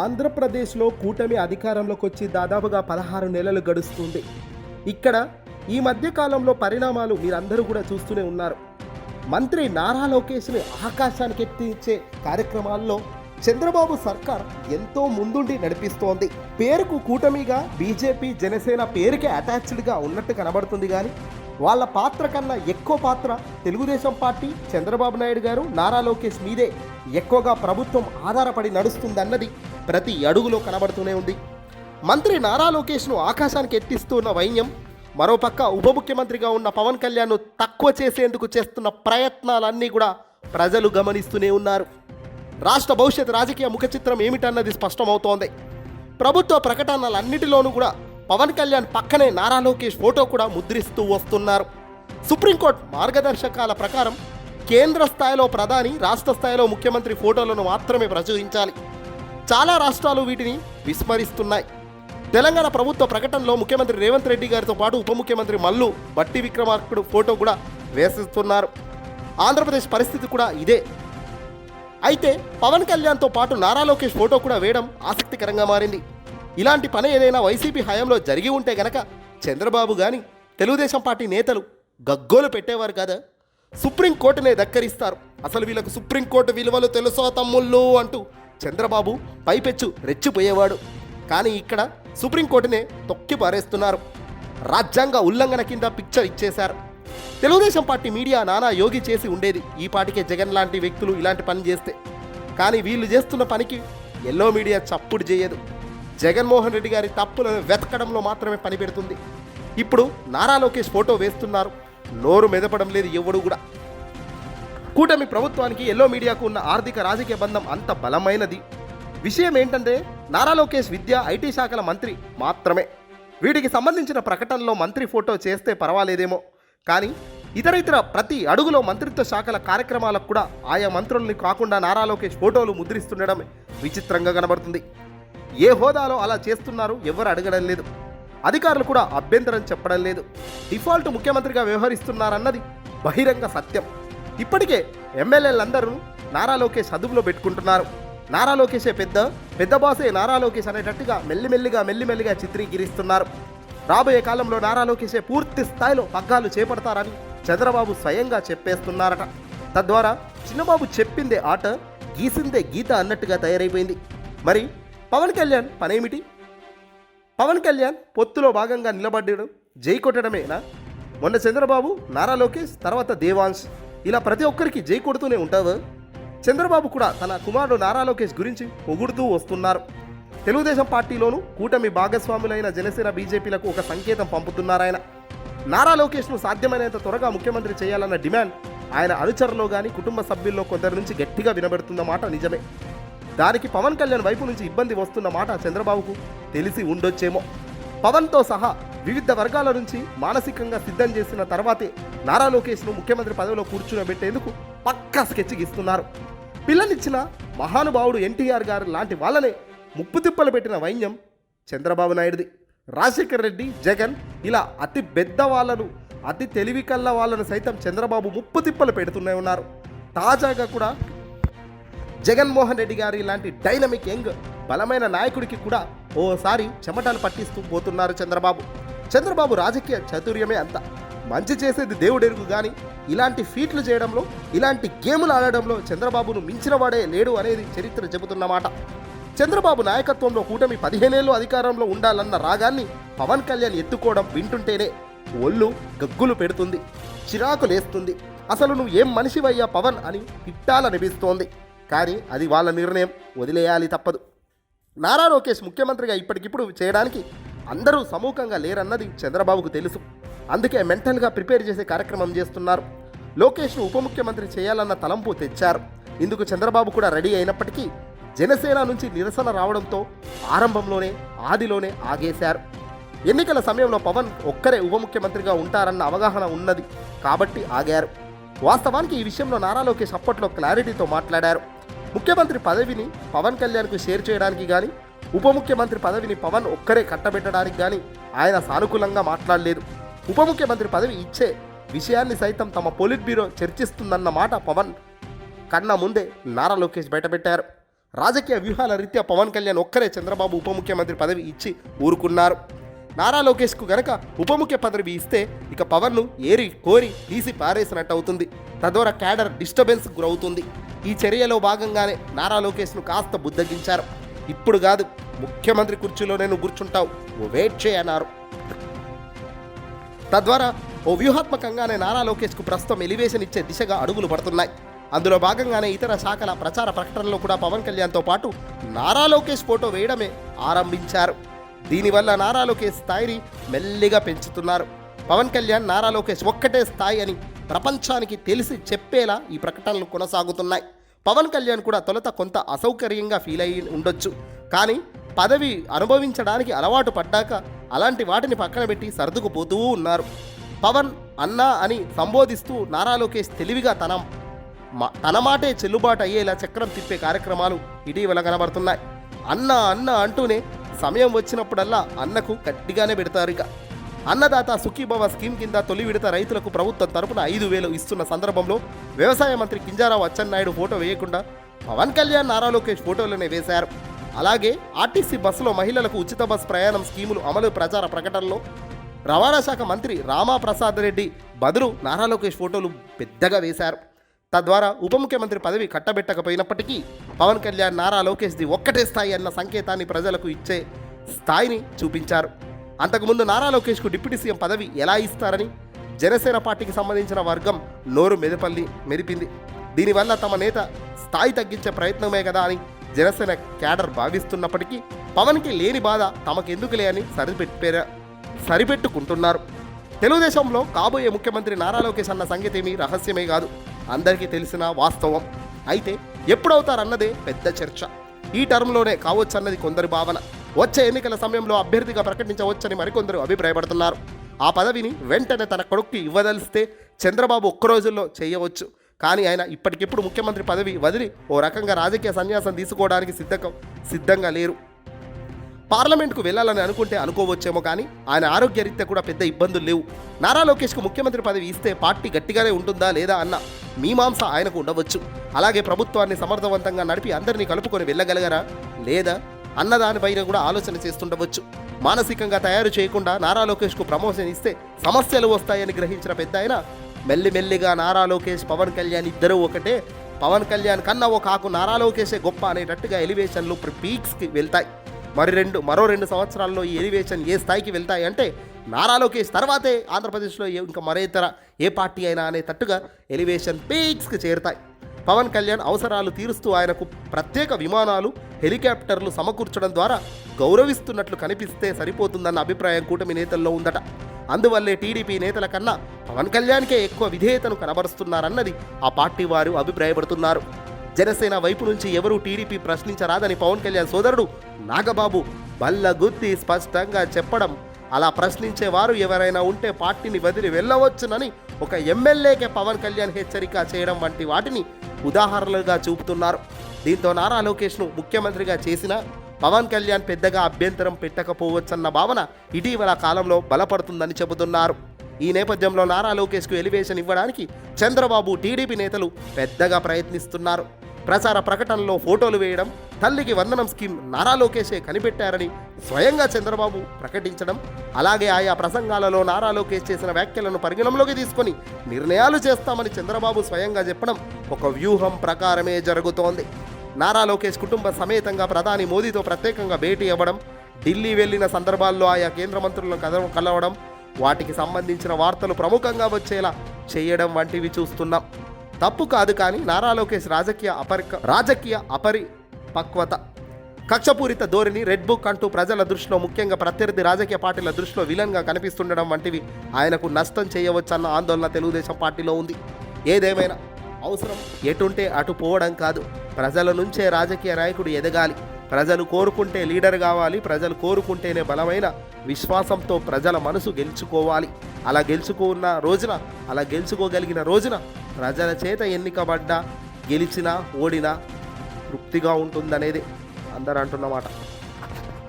ఆంధ్రప్రదేశ్లో కూటమి అధికారంలోకి వచ్చి దాదాపుగా పదహారు నెలలు గడుస్తుంది. ఇక్కడ ఈ మధ్య కాలంలో పరిణామాలు మీరందరూ కూడా చూస్తూనే ఉన్నారు. మంత్రి నారా లోకేష్ని ఆకాశానికి ఎత్తించే కార్యక్రమాల్లో చంద్రబాబు సర్కార్ ఎంతో ముందుండి నడిపిస్తోంది. పేరుకు కూటమిగా బీజేపీ జనసేన పేరుకే అటాచ్డ్గా ఉన్నట్టు కనబడుతుంది కానీ వాళ్ళ పాత్ర కన్నా ఎక్కువ పాత్ర తెలుగుదేశం పార్టీ చంద్రబాబు నాయుడు గారు నారా లోకేష్ మీదే ఎక్కువగా ప్రభుత్వం ఆధారపడి నడుస్తుందన్నది ప్రతి అడుగులో కనబడుతూనే ఉంది. మంత్రి నారా లోకేష్ను ఆకాశానికి ఎత్తిస్తున్న వైన్యం మరోపక్క ఉప ముఖ్యమంత్రిగా ఉన్న పవన్ కళ్యాణ్ను తక్కువ చేసేందుకు చేస్తున్న ప్రయత్నాలన్నీ కూడా ప్రజలు గమనిస్తూనే ఉన్నారు. రాష్ట్ర భవిష్యత్ రాజకీయ ముఖ చిత్రం ఏమిటన్నది స్పష్టమవుతోంది. ప్రభుత్వ ప్రకటనలన్నిటిలోనూ కూడా పవన్ కళ్యాణ్ పక్కనే నారా లోకేష్ ఫోటో కూడా ముద్రిస్తూ వస్తున్నారు. సుప్రీంకోర్టు మార్గదర్శకాల ప్రకారం కేంద్ర స్థాయిలో ప్రధాని రాష్ట్ర స్థాయిలో ముఖ్యమంత్రి ఫోటోలను మాత్రమే ప్రచురించాలి. చాలా రాష్ట్రాలు వీటిని విస్మరిస్తున్నాయి. తెలంగాణ ప్రభుత్వ ప్రకటనలో ముఖ్యమంత్రి రేవంత్ రెడ్డి గారితో పాటు ఉప ముఖ్యమంత్రి మల్లు బట్టి విక్రమార్కుడు ఫోటో కూడా వేసిస్తున్నారు. ఆంధ్రప్రదేశ్ పరిస్థితి కూడా ఇదే. అయితే పవన్ కళ్యాణ్తో పాటు నారా లోకేష్ ఫోటో కూడా వేయడం ఆసక్తికరంగా మారింది. ఇలాంటి పని ఏదైనా వైసీపీ హయాంలో జరిగి ఉంటే గనక చంద్రబాబు కానీ తెలుగుదేశం పార్టీ నేతలు గగ్గోలు పెట్టేవారు కదా? సుప్రీంకోర్టునే దక్కరిస్తారు అసలు వీళ్ళకు సుప్రీంకోర్టు విలువలు తెలుసో తమ్ముళ్ళు అంటూ చంద్రబాబు పైపెచ్చు రెచ్చిపోయేవాడు. కానీ ఇక్కడ సుప్రీంకోర్టునే తొక్కి పారేస్తున్నారు. రాజ్యాంగ ఉల్లంఘన కింద పిక్చర్ ఇచ్చేశారు. తెలుగుదేశం పార్టీ మీడియా నానా యోగి చేసి ఉండేది ఈ పాటికే జగన్ లాంటి వ్యక్తులు ఇలాంటి పని చేస్తే. కానీ వీళ్ళు చేస్తున్న పనికి ఎల్లో మీడియా చప్పుడు చేయదు. జగన్మోహన్ రెడ్డి గారి తప్పులను వెతకడంలో మాత్రమే పని పెడుతుంది ఇప్పుడు నారా లోకేష్ ఫోటో వేస్తున్నారు. నోరు మెదపడం లేదు ఎవడు కూడా. కూటమి ప్రభుత్వానికి ఎల్లో మీడియాకు ఉన్న ఆర్థిక రాజకీయ బంధం అంత బలమైనది. విషయం ఏంటంటే నారా లోకేష్ విద్య ఐటీ శాఖల మంత్రి మాత్రమే. వీటికి సంబంధించిన ప్రకటనలో మంత్రి ఫోటో చేస్తే పర్వాలేదేమో. కానీ ఇతర ఇతర ప్రతి అడుగులో మంత్రిత్వ శాఖల కార్యక్రమాలకు కూడా ఆయా మంత్రుల్ని కాకుండా నారా లోకేష్ ఫోటోలు ముద్రిస్తుండడం విచిత్రంగా కనబడుతుంది. ఏ హోదాలో అలా చేస్తున్నారు ఎవరు అడగడం లేదు. అధికారులు కూడా అభ్యంతరం చెప్పడం లేదు. డిఫాల్ట్ ముఖ్యమంత్రిగా వ్యవహరిస్తున్నారన్నది బహిరంగ సత్యం. ఇప్పటికే ఎమ్మెల్యేలందరూ నారా లోకేష్ అదుపులో పెట్టుకుంటున్నారు. నారా లోకేషే పెద్ద పెద్ద బాసే నారా లోకేష్ అనేటట్టుగా మెల్లిమెల్లిగా మెల్లిమెల్లిగా చిత్రీకరిస్తున్నారు. రాబోయే కాలంలో నారా లోకేషే పూర్తి స్థాయిలో పగ్గాలు చేపడతారని చంద్రబాబు స్వయంగా చెప్పేస్తున్నారట. తద్వారా చిన్నబాబు చెప్పిందే ఆట గీసిందే గీత అన్నట్టుగా తయారైపోయింది. మరి పవన్ కళ్యాణ్ పనేమిటి? పవన్ కళ్యాణ్ పొత్తులో భాగంగా నిలబడ్డాడు జై కొట్టడమేనా? మొన్న చంద్రబాబు నారా లోకేష్ తర్వాత దేవాంశ్. ఇలా ప్రతి ఒక్కరికి జై కొడుతూనే ఉంటావు. చంద్రబాబు కూడా తన కుమారుడు నారా లోకేష్ గురించి పొగుడుతూ వస్తున్నారు. తెలుగుదేశం పార్టీలోనూ కూటమి భాగస్వాములైన జనసేన బీజేపీలకు ఒక సంకేతం పంపుతున్నారాయన నారా లోకేష్ను సాధ్యమైనంత త్వరగా ముఖ్యమంత్రి చేయాలన్న డిమాండ్ ఆయన అనుచరులో కానీ కుటుంబ సభ్యుల్లో కొందరి నుంచి గట్టిగా వినబడుతున్న మాట నిజమే. దానికి పవన్ కళ్యాణ్ వైపు నుంచి ఇబ్బంది వస్తున్న మాట చంద్రబాబుకు తెలిసి ఉండొచ్చేమో. పవన్తో సహా వివిధ వర్గాల నుంచి మానసికంగా సిద్ధం చేసిన తర్వాతే నారా లోకేష్ను ముఖ్యమంత్రి పదవిలో కూర్చునబెట్టేందుకు పక్కా స్కెచ్ గీస్తున్నారు. పిల్లనిచ్చిన మహానుభావుడు ఎన్టీఆర్ గారు లాంటి వాళ్ళనే ముప్పు తిప్పలు పెట్టిన వైన్యం చంద్రబాబు నాయుడిది. రాజశేఖర్ రెడ్డి జగన్ ఇలా అతి పెద్ద వాళ్ళను అతి తెలివి కల్ల వాళ్ళను సైతం చంద్రబాబు ముప్పు తిప్పలు పెడుతూనే ఉన్నారు. తాజాగా కూడా జగన్మోహన్ రెడ్డి గారి లాంటి డైనమిక్ యంగ్ బలమైన నాయకుడికి కూడా ఓసారి చెమటలు పట్టిస్తూ పోతున్నారు చంద్రబాబు. చంద్రబాబు రాజకీయ చాతుర్యమే అంత. మంచి చేసేది దేవుడెరుగు కానీ ఇలాంటి ఫీట్లు చేయడంలో ఇలాంటి గేములు ఆడడంలో చంద్రబాబును మించిన వాడే లేడు అనేది చరిత్ర చెబుతున్నమాట. చంద్రబాబు నాయకత్వంలో కూటమి పదిహేనేళ్ళు అధికారంలో ఉండాలన్న రాగాన్ని పవన్ కళ్యాణ్ ఎత్తుకోవడం వింటుంటేనే ఒళ్ళు గగ్గులు పెడుతుంది చిరాకు లేస్తుంది. అసలు నువ్వు ఏం మనిషివయ్యా పవన్ అని తిట్టాలనిపిస్తోంది. కానీ అది వాళ్ళ నిర్ణయం వదిలేయాలి తప్పదు. నారా లోకేష్ ముఖ్యమంత్రిగా ఇప్పటికిప్పుడు చేయడానికి అందరూ సమూహంగా లేరన్నది చంద్రబాబుకు తెలుసు. అందుకే మెంటల్గా ప్రిపేర్ చేసే కార్యక్రమం చేస్తున్నారు. లోకేష్ను ఉప ముఖ్యమంత్రి చేయాలన్న తలంపు తెచ్చారు. ఇందుకు చంద్రబాబు కూడా రెడీ అయినప్పటికీ జనసేన నుంచి నిరసన రావడంతో ఆరంభంలోనే ఆదిలోనే ఆగేశారు. ఎన్నికల సమయంలో పవన్ ఒక్కరే ఉప ముఖ్యమంత్రిగా ఉంటారన్న అవగాహన ఉన్నది కాబట్టి ఆగారు. వాస్తవానికి ఈ విషయంలో నారా లోకేష్ అప్పట్లో క్లారిటీతో మాట్లాడారు. ముఖ్యమంత్రి పదవిని పవన్ కళ్యాణ్కు షేర్ చేయడానికి కానీ ఉప ముఖ్యమంత్రి పదవిని పవన్ ఒక్కరే కట్టబెట్టడానికి కానీ ఆయన సానుకూలంగా మాట్లాడలేదు. ఉప ముఖ్యమంత్రి పదవి ఇచ్చే విషయాన్ని సైతం తమ పొలిట్ బ్యూరో చర్చిస్తుందన్న మాట పవన్ కన్నా ముందే నారా లోకేష్ బయటపెట్టారు. రాజకీయ వ్యూహాల రీత్యా పవన్ కళ్యాణ్ ఒక్కరే చంద్రబాబు ఉప ముఖ్యమంత్రి పదవి ఇచ్చి ఊరుకున్నారు. నారా లోకేష్కు గనక ఉప ముఖ్య పదవి ఇస్తే ఇక పవన్ను ఏరి కోరి తీసి పారేసినట్టు అవుతుంది తద్వారా క్యాడర్ డిస్టర్బెన్స్ గురవుతుంది. ఈ చర్యలో భాగంగానే నారా లోకేష్ను కాస్త బుద్ధగించారు. ఇప్పుడు కాదు ముఖ్యమంత్రి కుర్చీలోనే నువ్వు కూర్చుంటావు. నువ్వు వెయిట్ చేయన్నారు తద్వారా ఓ వ్యూహాత్మకంగానే నారా లోకేష్కు ప్రస్తుతం ఎలివేషన్ ఇచ్చే దిశగా అడుగులు పడుతున్నాయి. అందులో భాగంగానే ఇతర శాఖల ప్రచార ప్రకటనలో కూడా పవన్ కళ్యాణ్తో పాటు నారా లోకేష్ ఫోటో వేయడమే ఆరంభించారు. దీనివల్ల నారా లోకేష్ స్థాయిని మెల్లిగా పెంచుతున్నారు. పవన్ కళ్యాణ్ నారా లోకేష్ ఒక్కటే స్థాయి అని ప్రపంచానికి తెలిసి చెప్పేలా ఈ ప్రకటనలు కొనసాగుతున్నాయి. పవన్ కళ్యాణ్ కూడా తొలుత కొంత అసౌకర్యంగా ఫీల్ అయి ఉండొచ్చు. కానీ పదవి అనుభవించడానికి అలవాటు పడ్డాక అలాంటి వాటిని పక్కన పెట్టి సర్దుకుపోతూ ఉన్నారు. పవన్ అన్నా అని సంబోధిస్తూ నారా లోకేష్ తెలివిగా తన తన మాటే చెల్లుబాటు అయ్యేలా చక్రం తిప్పే కార్యక్రమాలు ఇటీవల కనబడుతున్నాయి. అన్న అన్న అంటూనే సమయం వచ్చినప్పుడల్లా అన్నకు గట్టిగానే పెడతారు ఇక. అన్నదాత సుఖీభవ స్కీమ్ కింద తొలి విడత రైతులకు ప్రభుత్వం తరపున ఐదు వేలు ఇస్తున్న సందర్భంలో వ్యవసాయ మంత్రి కింజారావు అచ్చెన్నాయుడు ఫోటో వేయకుండా పవన్ కళ్యాణ్ నారా లోకేష్ ఫోటోలోనే వేశారు. అలాగే ఆర్టీసీ బస్సులో మహిళలకు ఉచిత బస్ ప్రయాణం స్కీములు అమలు ప్రచార ప్రకటనలో రవాణా శాఖ మంత్రి రామాప్రసాద్ రెడ్డి బదులు నారా లోకేష్ ఫోటోలు పెద్దగా వేశారు. తద్వారా ఉప ముఖ్యమంత్రి పదవి కట్టబెట్టకపోయినప్పటికీ పవన్ కళ్యాణ్ నారా లోకేష్ది ఒక్కటే స్థాయి అన్న సంకేతాన్ని ప్రజలకు ఇచ్చే స్థాయిని చూపించారు. అంతకుముందు నారా లోకేష్కు డిప్యూటీ సీఎం పదవి ఎలా ఇస్తారని జనసేన పార్టీకి సంబంధించిన వర్గం నోరు మెదపల్లి మెరిపింది. దీనివల్ల తమ నేత స్థాయి తగ్గించే ప్రయత్నమే కదా అని జనసేన క్యాడర్ భావిస్తున్నప్పటికీ పవన్కి లేని బాధ తమకెందుకులే అని సరిపెట్టారు సరిపెట్టుకుంటున్నారు. తెలుగుదేశంలో కాబోయే ముఖ్యమంత్రి నారా లోకేష్ అన్న సంగతి ఏమీ రహస్యమే కాదు. అందరికీ తెలిసిన వాస్తవం. అయితే ఎప్పుడవుతారన్నదే పెద్ద చర్చ. ఈ టర్మ్లోనే కావచ్చన్నది కొందరి భావన. వచ్చే ఎన్నికల సమయంలో అభ్యర్థిగా ప్రకటించవచ్చని మరికొందరు అభిప్రాయపడుతున్నారు. ఆ పదవిని వెంటనే తన కొడుక్కి ఇవ్వదలిస్తే చంద్రబాబు ఒక్క రోజుల్లో చేయవచ్చు. కానీ ఆయన ఇప్పటికిప్పుడు ముఖ్యమంత్రి పదవి వదిలి ఓ రకంగా రాజకీయ సన్యాసం తీసుకోవడానికి సిద్ధంగా సిద్ధంగా లేరు. పార్లమెంట్కు వెళ్ళాలని అనుకుంటే అనుకోవచ్చేమో కానీ ఆయన ఆరోగ్యరీత్యా కూడా పెద్ద ఇబ్బందులు లేవు. నారా లోకేష్కు ముఖ్యమంత్రి పదవి ఇస్తే పార్టీ గట్టిగానే ఉంటుందా లేదా అన్న మీమాంస ఆయనకు ఉండవచ్చు. అలాగే ప్రభుత్వాన్ని సమర్థవంతంగా నడిపి అందరినీ కలుపుకొని వెళ్ళగలగరా? లేదా? అన్నదానిపైన కూడా ఆలోచన చేస్తుండవచ్చు. మానసికంగా తయారు చేయకుండా నారా లోకేష్కు ప్రమోషన్ ఇస్తే సమస్యలు వస్తాయని గ్రహించిన పెద్ద ఆయన మెల్లిమెల్లిగా నారా లోకేష్ పవన్ కళ్యాణ్ ఇద్దరూ ఒకటే. పవన్ కళ్యాణ్ కన్నా ఒక ఆకు నారా లోకేషే గొప్ప అనేటట్టుగా ఎలివేషన్లు పీక్స్కి వెళ్తాయి. మరి రెండు మరో రెండు సంవత్సరాల్లో ఈ ఎలివేషన్ ఏ స్థాయికి వెళ్తాయి అంటే నారా లోకేష్ తర్వాతే ఆంధ్రప్రదేశ్లో ఏ- ఇంకా మరే ఇతర ఏ పార్టీ అయినా అనేటట్టుగా ఎలివేషన్ పీక్స్కి చేరుతాయి. పవన్ కళ్యాణ్ అవసరాలు తీరుస్తూ ఆయనకు ప్రత్యేక విమానాలు హెలికాప్టర్లు సమకూర్చడం ద్వారా గౌరవిస్తున్నట్లు కనిపిస్తే సరిపోతుందన్న అభిప్రాయం కూటమి నేతల్లో ఉందట. అందువల్లే టీడీపీ నేతల కన్నా పవన్ కళ్యాణ్కే ఎక్కువ విధేయతను కనబరుస్తున్నారన్నది ఆ పార్టీ వారు అభిప్రాయపడుతున్నారు. జనసేన వైపు నుంచి ఎవరూ టీడీపీ ప్రశ్నించరాదని పవన్ కళ్యాణ్ సోదరుడు నాగబాబు బల్లగుద్ది స్పష్టంగా చెప్పడం అలా ప్రశ్నించేవారు ఎవరైనా ఉంటే పార్టీని వదిలి వెళ్ళవచ్చునని ఒక ఎమ్మెల్యేకే పవన్ కళ్యాణ్ హెచ్చరిక చేయడం వంటి వాటిని ఉదాహరణలుగా చూపుతున్నారు. దీంతో నారా లోకేష్ను ముఖ్యమంత్రిగా చేసిన పవన్ కళ్యాణ్ పెద్దగా అభ్యంతరం పెట్టకపోవచ్చన్న భావన ఇటీవల కాలంలో బలపడుతుందని చెబుతున్నారు. ఈ నేపథ్యంలో నారా లోకేష్కు ఎలివేషన్ ఇవ్వడానికి చంద్రబాబు టీడీపీ నేతలు పెద్దగా ప్రయత్నిస్తున్నారు. ప్రచార ప్రకటనలో ఫోటోలు వేయడం తల్లికి వందనం స్కీమ్ నారా లోకేషే కనిపెట్టారని స్వయంగా చంద్రబాబు ప్రకటించడం అలాగే ఆయా ప్రసంగాలలో నారా లోకేష్ చేసిన వ్యాఖ్యలను పరిగణంలోకి తీసుకొని నిర్ణయాలు చేస్తామని చంద్రబాబు స్వయంగా చెప్పడం ఒక వ్యూహం ప్రకారమే జరుగుతోంది. నారా లోకేష్ కుటుంబ సమేతంగా ప్రధాని మోదీతో ప్రత్యేకంగా భేటీ అవ్వడం ఢిల్లీ వెళ్ళిన సందర్భాల్లో ఆయా కేంద్ర మంత్రులను కదవ కలవడం వాటికి సంబంధించిన వార్తలు ప్రముఖంగా వచ్చేలా చేయడం వంటివి చూస్తున్నాం. తప్పు కాదు కానీ నారా లోకేష్ రాజకీయ అపరి రాజకీయ అపరిపక్వత. కక్షపూరిత ధోరణి రెడ్ బుక్ అంటూ ప్రజల దృష్టిలో ముఖ్యంగా ప్రత్యర్థి రాజకీయ పార్టీల దృష్టిలో విలన్గా కనిపిస్తుండడం వంటివి ఆయనకు నష్టం చేయవచ్చన్న ఆందోళన తెలుగుదేశం పార్టీలో ఉంది. ఏదేమైనా అవసరం. ఎటుంటే అటు పోవడం కాదు. ప్రజల నుంచే రాజకీయ నాయకుడు ఎదగాలి. ప్రజలు కోరుకుంటే లీడర్ కావాలి. ప్రజలు కోరుకుంటేనే బలమైన విశ్వాసంతో ప్రజల మనసు గెలుచుకోవాలి. అలా గెలుచుకున్న రోజున అలా గెలుచుకోగలిగిన రోజున ప్రజల చేత ఎన్నికబడ్డా గెలిచినా ఓడినా తృప్తిగా ఉంటుందనేది అందరూ అంటున్నమాట